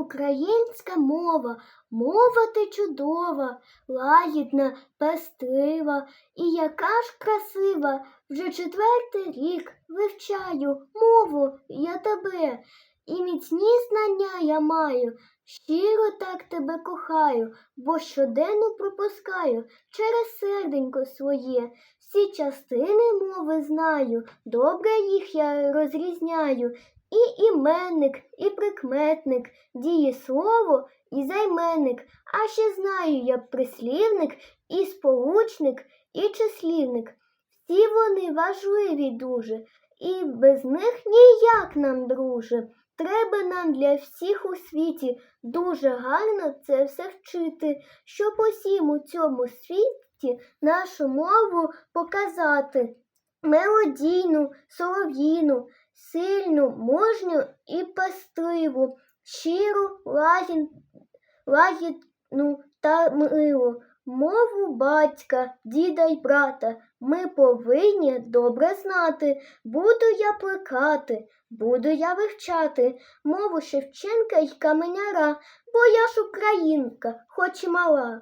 Українська мова, мова ти чудова, лагідна, пестрива, і яка ж красива. Вже четвертий рік вивчаю мову я тебе, і міцні знання я маю. Щиро так тебе кохаю, бо щоденно пропускаю через серденько своє. Всі частини мови знаю, добре їх я розрізняю. І іменник, і прикметник, дієслово і займенник. А ще знаю я прислівник, і сполучник, і числівник. Всі вони важливі дуже, і без них ніяк нам, друже. Треба нам для всіх у світі дуже гарно це все вчити, щоб усім у цьому світі нашу мову показати. Мелодійну, солов'їну, сильну, мужню і пестливу, щиру, лагідну та милу, мову батька, діда й брата. Ми повинні добре знати. Буду я плекати, буду я вивчати мову Шевченка й каменяра, бо я ж українка, хоч і мала.